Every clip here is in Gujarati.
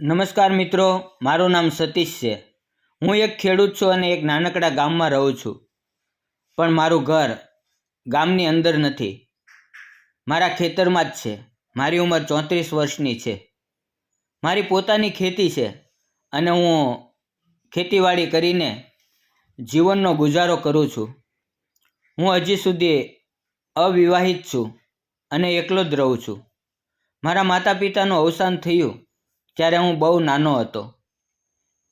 નમસ્કાર મિત્રો, મારું નામ સતીશ છે. હું એક ખેડૂત છું અને એક નાનકડા ગામમાં રહું છું. પણ મારું ઘર ગામની અંદર નથી. મારા ખેતરમાં જ છે. મારી ઉંમર ચોત્રીસ વર્ષની છે. મારી પોતાની ખેતી છે અને હું ખેતીવાડી કરીને જીવનનો ગુજારો કરું છું. હું હજી સુધી અવિવાહિત છું અને એકલો જ રહું છું. મારા માતા પિતાનું અવસાન થયું ત્યારે હું બહુ નાનો હતો.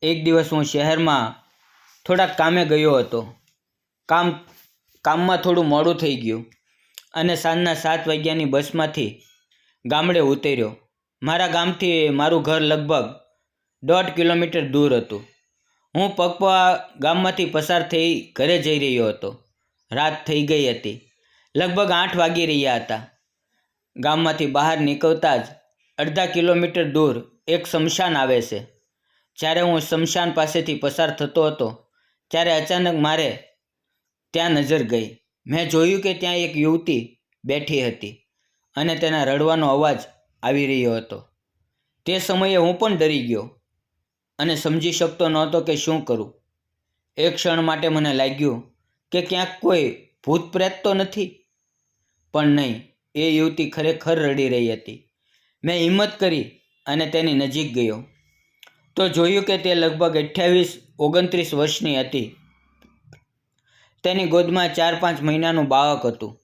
એક દિવસ હું શહેરમાં થોડાક કામે ગયો હતો. કામ, કામમાં થોડું મોડું થઈ ગયું અને સાંજના સાત વાગ્યાની બસમાંથી ગામડે ઉતર્યો. મારા ગામથી મારું ઘર લગભગ દોઢ કિલોમીટર દૂર હતું. હું પગપા ગામમાંથી પસાર થઈ ઘરે જઈ રહ્યો હતો. રાત થઈ ગઈ હતી. લગભગ આઠ વાગી રહ્યા હતા. ગામમાંથી બહાર નીકળતા જ અડધા કિલોમીટર દૂર એક શમશાન આવે છે. જ્યારે હું શમશાન પાસેથી પસાર થતો હતો, ત્યારે અચાનક મારે ત્યાં નજર ગઈ. મેં જોયું કે ત્યાં એક યુવતી બેઠી હતી અને તેના રડવાનો અવાજ આવી રહ્યો હતો. તે સમયે હું પણ ડરી ગયો અને સમજી શકતો નહોતો કે શું કરું. એક ક્ષણ માટે મને લાગ્યું કે ક્યાંક કોઈ ભૂત પ્રેત તો નથી? પણ નહીં, એ યુવતી ખરેખર રડી રહી હતી. મેં હિંમત કરી અને તેની નજીક ગયો. તો જોયું કે તે લગભગ અઠ્યાવીસ, ઓગણત્રીસ વર્ષની હતી. તેની ગોદમાં ચાર પાંચ મહિનાનું બાળક હતું.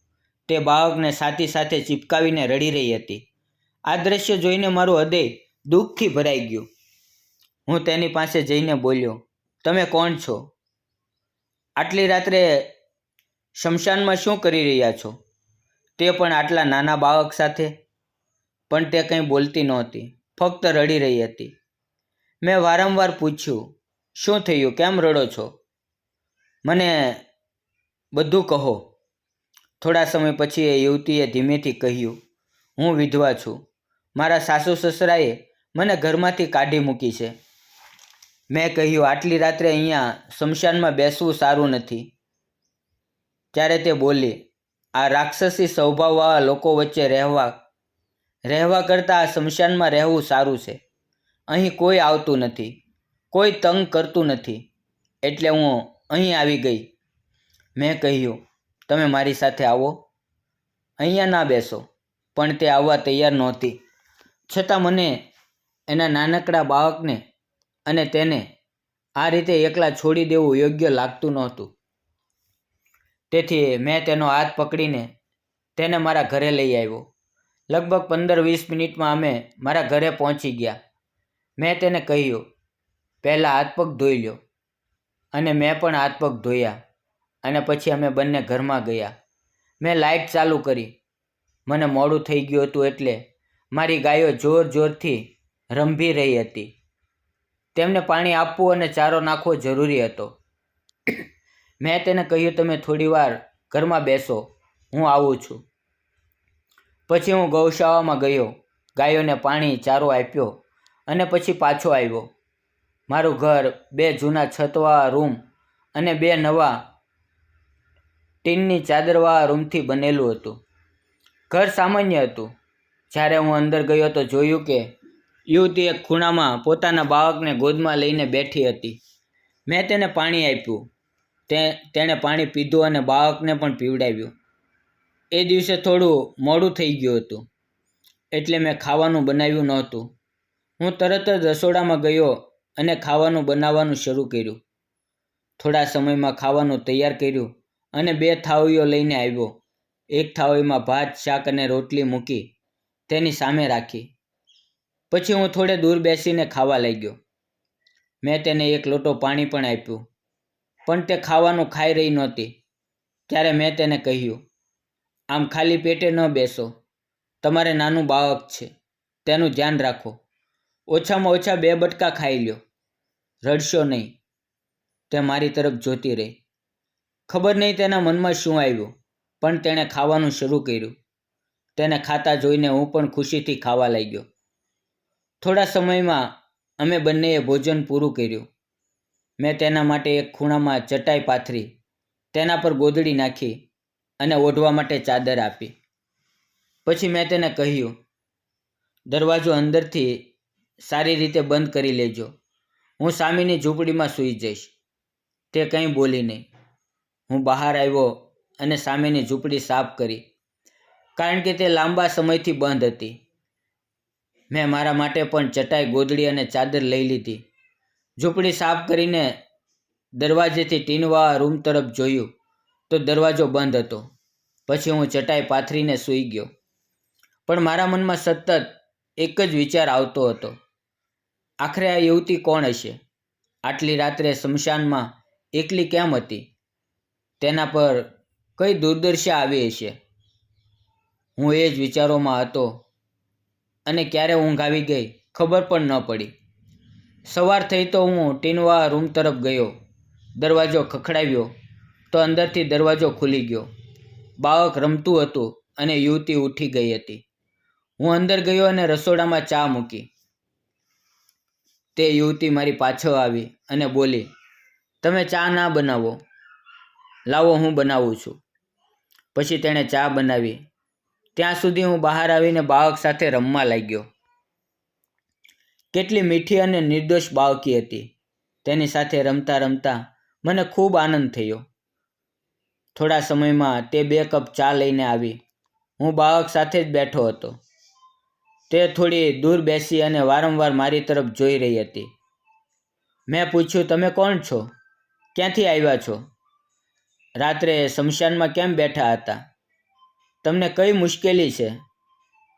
તે બાળકને સાથી સાથે ચિપકાવીને રડી રહી હતી. આ દ્રશ્ય જોઈને મારું હૃદય દુઃખથી ભરાઈ ગયું. હું તેની પાસે જઈને બોલ્યો, તમે કોણ છો? આટલી રાત્રે શમશાનમાં શું કરી રહ્યા છો? તે પણ આટલા નાના બાળક સાથે પણ તે કંઈ બોલતી નહોતી. ફક્ત રડી રહી હતી. મેં વારંવાર પૂછ્યું, શું થયું? કેમ રડો છો? મને બધું કહો. થોડા સમય પછી એ યુવતીએ ધીમેથી કહ્યું, હું વિધવા છું. મારા સાસુ સસરાએ મને ઘરમાંથી કાઢી મૂકી છે. મેં કહ્યું, આટલી રાત્રે અહીંયા શમશાનમાં બેસવું સારું નથી. ત્યારે તે બોલી, આ રાક્ષસી સ્વભાવવાળા લોકો વચ્ચે રહેવા રહેવા કરતાં આ સ્મશાનમાં રહેવું સારું છે. અહીં કોઈ આવતું નથી. કોઈ તંગ કરતું નથી. એટલે હું અહીં આવી ગઈ. મેં કહ્યું, તમે મારી સાથે આવો. અહીંયા ના બેસો. પણ તે આવવા તૈયાર નહોતી. છતાં મને એના નાનકડા બાળકને અને તેને આ રીતે એકલા છોડી દેવું યોગ્ય લાગતું નહોતું. તેથી મેં તેનો હાથ પકડીને તેને મારા ઘરે લઈ આવ્યો. લગભગ પંદર વીસ મિનિટમાં અમે મારા ઘરે પહોંચી ગયા. મેં તેને કહ્યું, પહેલાં હાથ પગ ધોઈ લ્યો. અને મેં પણ હાથ પગ ધોયા અને પછી અમે બંને ઘરમાં ગયા. મેં લાઇટ ચાલુ કરી. મને મોડું થઈ ગયું હતું એટલે મારી ગાયો જોર જોરથી રંભી રહી હતી. તેમને પાણી આપવું અને ચારો નાખવો જરૂરી હતો. મેં તેને કહ્યું, તમે થોડીવાર ઘરમાં બેસો, હું આવું છું. પછી હું ગૌશાળામાં ગયો, ગાયોને પાણી, ચારો આપ્યો અને પછી પાછો આવ્યો. મારું ઘર, બે જૂના છતવાળા રૂમ અને બે નવા ટીનની ચાદરવાળા રૂમથી બનેલું હતું. ઘર સામાન્ય હતું. જ્યારે હું અંદર ગયો તો જોયું કે યુવતી એક ખૂણામાં પોતાના બાળકને ગોદમાં લઈને બેઠી હતી. મેં તેને પાણી આપ્યું. તે, તેણે પાણી પીધું અને બાળકને પણ પીવડાવ્યું. એ દિવસે થોડું મોડું થઈ ગયું હતું. એટલે મેં ખાવાનું બનાવ્યું નહોતું. હું તરત જ રસોડામાં ગયો અને ખાવાનું બનાવવાનું શરૂ કર્યું. થોડા સમયમાં ખાવાનું તૈયાર કર્યું અને બે થાળીઓ લઈને આવ્યો. એક થાળીમાં ભાત, શાક અને રોટલી મૂકી તેની સામે રાખી. પછી હું થોડે દૂર બેસીને ખાવા લાગ્યો. મેં તેને એક લોટો પાણી પણ આપ્યું, પણ તે ખાવાનું ખાઈ રહી નહોતી. ત્યારે મેં તેને કહ્યું આમ ખાલી પેટે ન બેસો. તમારે નાનું બાળક છે. તેનું ધ્યાન રાખો. ઓછામાં ઓછા બે બટકા ખાઈ લ્યો. રડશો નહીં. તે મારી તરફ જોતી રહી. ખબર નહીં તેના મનમાં શું આવ્યું, પણ તેણે ખાવાનું શરૂ કર્યું. તેને ખાતા જોઈને હું પણ ખુશીથી ખાવા લાગ્યો. થોડા સમયમાં અમે બંનેએ ભોજન પૂરું કર્યું. મેં તેના માટે એક ખૂણામાં ચટાઈ પાથરી, તેના પર ગોદડી નાખી અને ઓઢવા માટે ચાદર આપી. પછી મેં તેને કહ્યું, દરવાજો અંદરથી સારી રીતે બંધ કરી લેજો. હું સામેની ઝૂંપડીમાં સૂઈ જઈશ. તે કંઈ બોલી નહીં. હું બહાર આવ્યો અને સામેની ઝૂંપડી સાફ કરી. કારણ કે તે લાંબા સમયથી બંધ હતી. મેં મારા માટે પણ ચટાઈ, ગોદડી અને ચાદર લઈ લીધી. ઝૂંપડી સાફ કરીને દરવાજેથી ટીનવા રૂમ તરફ જોયું. તો દરવાજો બંધ હતો. પછી હું ચટાઈ પાથરીને સૂઈ ગયો. પણ મારા મનમાં સતત એક જ વિચાર આવતો હતો. આખરે આ યુવતી કોણ હશે? આટલી રાત્રે સ્મશાનમાં એકલી કેમ હતી? તેના પર કઈ દુર્દશા આવી હશે? હું એ જ વિચારોમાં હતો અને ક્યારે ઊંઘ આવી ગઈ ખબર પણ ન પડી. સવાર થઈ તો હું ટીનવા રૂમ તરફ ગયો. દરવાજો ખખડાવ્યો. તો અંદરથી દરવાજો ખુલી ગયો. બાળક રમતું હતું અને યુવતી ઉઠી ગઈ હતી. હું અંદર ગયો અને રસોડામાં ચા મૂકી. તે યુવતી મારી પાછળ આવી અને બોલી, તમે ચા ના બનાવો. લાવો, હું બનાવું છું. પછી તેણે ચા બનાવી. ત્યાં સુધી હું બહાર આવીને બાળક સાથે રમવા લાગ્યો. કેટલી મીઠી અને નિર્દોષ બાળકી હતી. તેની સાથે રમતા રમતા મને ખૂબ આનંદ થયો. થોડા સમયમાં તે બે કપ ચા લઈને આવી. હું બાળક સાથે જ બેઠો હતો. તે થોડી દૂર બેસી અને વારંવાર મારી તરફ જોઈ રહી હતી. મેં પૂછ્યું, તમે કોણ છો? ક્યાંથી આવ્યા છો? રાત્રે શમશાનમાં કેમ બેઠા હતા? તમને કઈ મુશ્કેલી છે?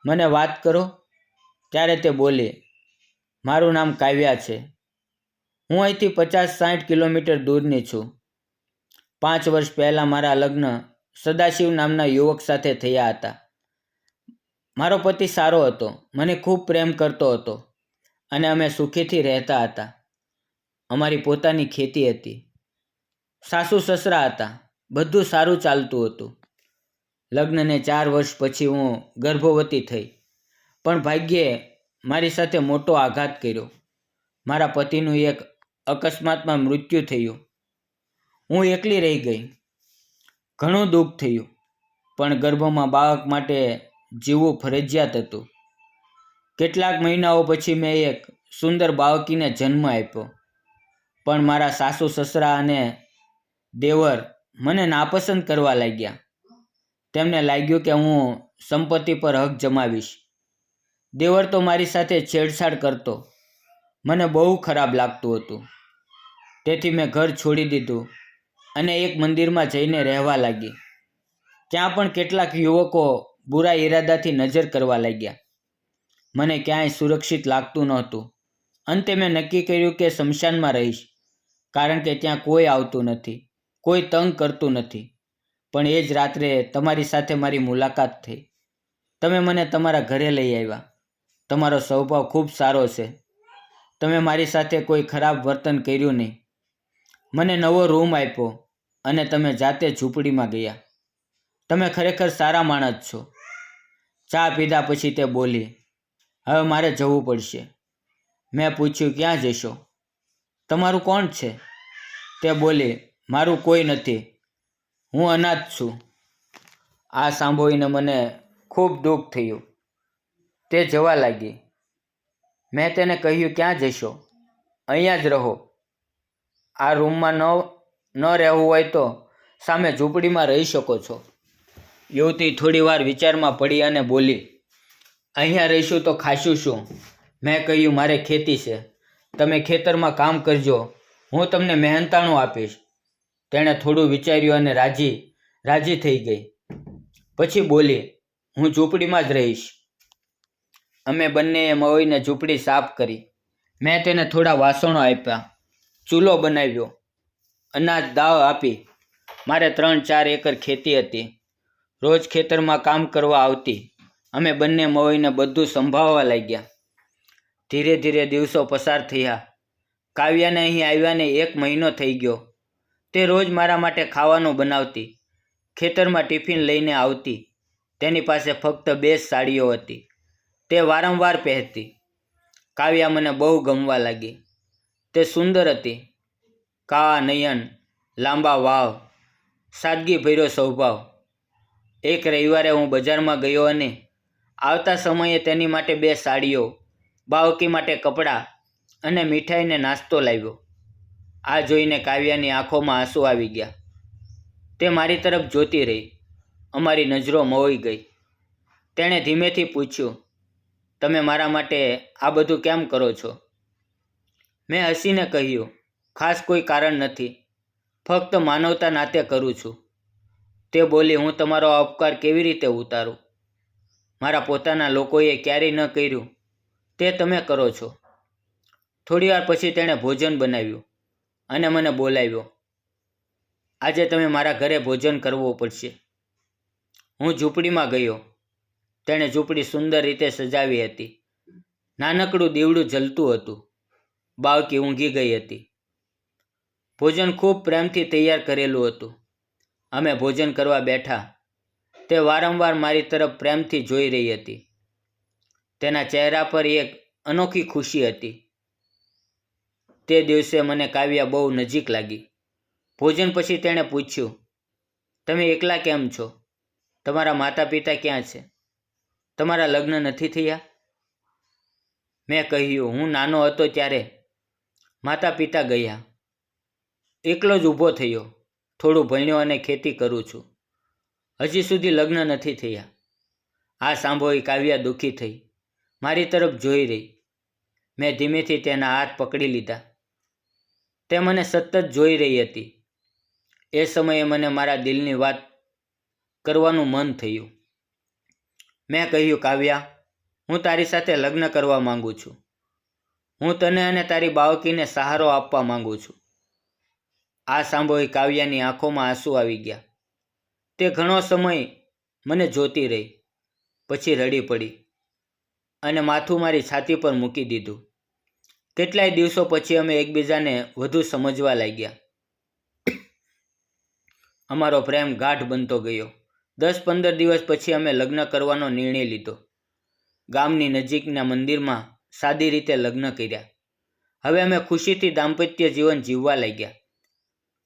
મને વાત કરો. ત્યારે તે બોલી, મારું નામ કાવ્યા છે. હું અહીંથી પચાસ સાઠ કિલોમીટર દૂરની છું. પાંચ વર્ષ પહેલાં મારા લગ્ન સદાશિવ નામના યુવક સાથે થયા હતા. મારો પતિ સારો હતો, મને ખૂબ પ્રેમ કરતો હતો અને અમે સુખીથી રહેતા હતા. અમારી પોતાની ખેતી હતી. સાસુ સસરા હતા, બધું સારું ચાલતું હતું. લગ્નને ચાર વર્ષ પછી હું ગર્ભવતી થઈ, પણ ભાગ્યે મારી સાથે મોટો આઘાત કર્યો. મારા પતિનું એક અકસ્માતમાં મૃત્યુ થયું. હું એકલી રહી ગઈ. ઘણું દુઃખ થયું, પણ ગર્ભમાં બાળક માટે જીવવું ફરજિયાત હતું. કેટલાક મહિનાઓ પછી મેં એક સુંદર બાળકીને જન્મ આપ્યો. પણ મારા સાસુ, સસરા અને દેવર મને નાપસંદ કરવા લાગ્યા. તેમને લાગ્યું કે હું સંપત્તિ પર હક જમાવીશ. દેવર તો મારી સાથે છેડછાડ કરતો. મને બહુ ખરાબ લાગતું હતું. તેથી મેં ઘર છોડી દીધું. અને એક મંદિરમાં જઈને રહેવા લાગી. ત્યાં પણ કેટલાક યુવકો બુરા ઈરાદાથી નજર કરવા લાગ્યા. મને ક્યાંય સુરક્ષિત લાગતું નહોતું. અંતે મેં નક્કી કર્યું કે શમશાનમાં રહીશ, કારણ કે ત્યાં કોઈ આવતું નથી, કોઈ તંગ કરતું નથી. પણ એ જ રાત્રે તમારી સાથે મારી મુલાકાત થઈ. તમે મને તમારા ઘરે લઈ આવ્યા. તમારો સ્વભાવ ખૂબ સારો છે. તમે મારી સાથે કોઈ ખરાબ વર્તન કર્યું નહીં. મને નવો રૂમ આપ્યો. અને તમે જાતે ઝૂંપડીમાં ગયા. તમે ખરેખર સારા માણસ છો. ચા પીધા પછી તે બોલી, હવે મારે જવું પડશે. મેં પૂછ્યું, ક્યાં જશો? તમારું કોણ છે? તે બોલી, મારું કોઈ નથી. હું અનાથ છું. આ સાંભળીને મને ખૂબ દુઃખ થયું. તે જવા લાગી. મેં તેને કહ્યું, ક્યાં જશો? અહીંયા જ રહો. આ રૂમમાં ન ન રહેવું હોય તો સામે ઝૂંપડીમાં રહી શકો છો. યુવતી થોડીવાર વિચારમાં પડી અને બોલી, અહીંયા રહીશું તો ખાશું શું? મેં કહ્યું, મારે ખેતી છે. તમે ખેતરમાં કામ કરજો. હું તમને મહેનતાણું આપીશ. તેણે થોડું વિચાર્યું અને રાજી રાજી થઈ ગઈ. પછી બોલી, હું ઝૂંપડીમાં જ રહીશ. અમે બંનેએ મળીને ઝૂંપડી સાફ કરી. મેં તેને થોડા વાસણો આપ્યા. ચૂલો બનાવ્યો. અનાજ દાવ આપી. મારે ત્રણ ચાર એકર ખેતી હતી. રોજ ખેતરમાં કામ કરવા આવતી. અમે બંને મળીને બધું સંભાળવા લાગ્યા. ધીરે ધીરે દિવસો પસાર થયા. કાવ્યાને અહીં આવ્યાને એક મહિનો થઈ ગયો. તે રોજ મારા માટે ખાવાનું બનાવતી. ખેતરમાં ટિફિન લઈને આવતી. તેની પાસે ફક્ત બે સાડીઓ હતી. તે વારંવાર પહેરતી. કાવ્યા મને બહુ ગમવા લાગી. તે સુંદર હતી. કાળા નયન લાંબા વાવ, સાદગી ભર્યો સ્વભાવ. એક રવિવારે હું બજારમાં ગયો અને આવતા સમયે તેની માટે બે સાડીઓ, બાવકી માટે કપડાં અને મીઠાઈને નાસ્તો લાવ્યો. આ જોઈને કાવ્યાની આંખોમાં આંસુ આવી ગયા. તે મારી તરફ જોતી રહી. અમારી નજરો મોઈ ગઈ. તેણે ધીમેથી પૂછ્યું, તમે મારા માટે આ બધું કેમ કરો છો? મેં હસીને કહ્યું ખાસ કોઈ કારણ નથી. ફક્ત માનવતા નાતે કરું છું. તે બોલી હું તમારો આ ઉપકાર કેવી રીતે ઉતારું? મારા પોતાના લોકોએ ક્યારેય ન કર્યું. તે તમે કરો છો. થોડીવાર પછી તેણે ભોજન બનાવ્યું અને મને બોલાવ્યો. આજે તમે મારા ઘરે ભોજન કરવું પડશે. હું ઝૂંપડીમાં ગયો. તેણે ઝૂંપડી સુંદર રીતે સજાવી હતી. નાનકડું દીવડું જલતું હતું. બાવકી ઊંઘી ગઈ હતી. ભોજન ખૂબ પ્રેમથી તૈયાર કરેલું હતું. અમે ભોજન કરવા બેઠા. તે વારંવાર મારી તરફ પ્રેમથી જોઈ રહી હતી. તેના ચહેરા પર એક અનોખી ખુશી હતી. તે દિવસે મને કાવ્યા બહુ નજીક લાગી. ભોજન પછી તેણે પૂછ્યું, તમે એકલા કેમ છો? તમારા માતા પિતા ક્યાં છે? તમારા લગ્ન નથી થયા? મેં કહ્યું, હું નાનો હતો ત્યારે માતા પિતા ગયા. એકલો જ ઊભો થયો. થોડું ભણ્યો અને ખેતી કરું છું. હજી સુધી લગ્ન નથી થયા. આ સાંભળી કાવ્યા દુઃખી થઈ. મારી તરફ જોઈ રહી. મેં ધીમેથી તેના હાથ પકડી લીધા. તે મને સતત જોઈ રહી હતી. એ સમયે મને મારા દિલની વાત કરવાનું મન થયું. મેં કહ્યું, કાવ્યા, હું તારી સાથે લગ્ન કરવા માંગુ છું. હું તને અને તારી બાળકીને સહારો આપવા માંગુ છું. આ સાંભળી કાવ્યાની આંખોમાં આંસુ આવી ગયા. તે ઘણો સમય મને જોતી રહી, પછી રડી પડી અને માથું મારી છાતી પર મૂકી દીધું. કેટલાય દિવસો પછી અમે એકબીજાને વધુ સમજવા લાગ્યા. અમારો પ્રેમ ગાઢ બનતો ગયો. દસ પંદર દિવસ પછી અમે લગ્ન કરવાનો નિર્ણય લીધો. ગામની નજીકના મંદિરમાં સાદી રીતે લગ્ન કર્યા. હવે અમે ખુશીથી દાંપત્ય જીવન જીવવા લાગ્યા.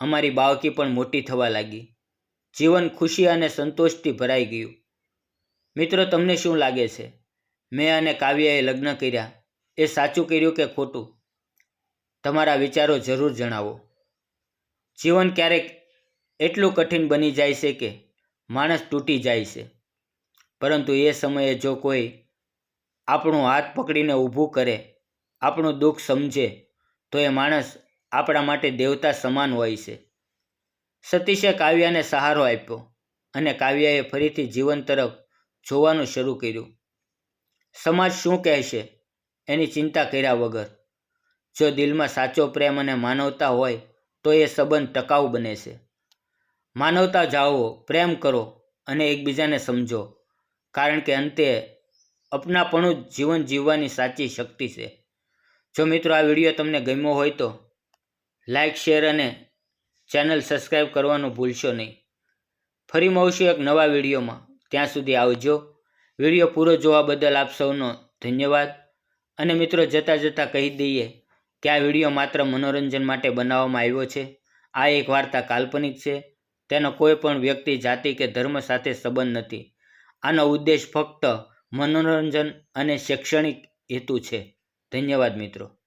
અમારી બાળકી પણ મોટી થવા લાગી. જીવન ખુશી અને સંતોષથી ભરાઈ ગયું. મિત્રો, તમને શું લાગે છે મેં અને કાવ્યાએ લગ્ન કર્યા. એ સાચું કર્યું કે ખોટું? તમારા વિચારો જરૂર જણાવો. જીવન ક્યારેક એટલું કઠિન બની જાય છે કે માણસ તૂટી જાય છે. પરંતુ એ સમયે જો કોઈ આપણું હાથ પકડીને ઊભું કરે, આપણું દુઃખ સમજે, તો એ માણસ આપણા માટે દેવતા સમાન હોય છે. સતીશે કાવ્યાને સહારો આપ્યો અને કાવ્યાએ ફરીથી જીવન તરફ જોવાનું શરૂ કર્યું. સમાજ શું કહેશે? એની ચિંતા કર્યા વગર. જો દિલમાં સાચો પ્રેમ અને માનવતા હોય, તો એ સંબંધ ટકાઉ બને છે. માનવતા જાળવો, પ્રેમ કરો અને એકબીજાને સમજો, કારણ કે અંતે અપનાપણું જ જીવન જીવવાની સાચી શક્તિ છે. જો મિત્રો આ વીડિયો તમને ગમ્યો હોય તો લાઈક શેર અને ચેનલ સબસ્ક્રાઈબ કરવાનું ભૂલશો નહીં. ફરી મળશું એક નવા વિડીયોમાં. ત્યાં સુધી આવજો. વીડિયો પૂરો જોવા બદલ આપ સૌનો ધન્યવાદ. અને મિત્રો, જતાં જતાં કહી દઈએ કે આ વીડિયો માત્ર મનોરંજન માટે બનાવવામાં આવ્યો છે. આ એક વાર્તા કાલ્પનિક છે. તેનો કોઈ પણ વ્યક્તિ, જાતિ કે ધર્મ સાથે સંબંધ નથી. આનો ઉદ્દેશ ફક્ત મનોરંજન અને શૈક્ષણિક હેતુ છે. ધન્યવાદ મિત્રો.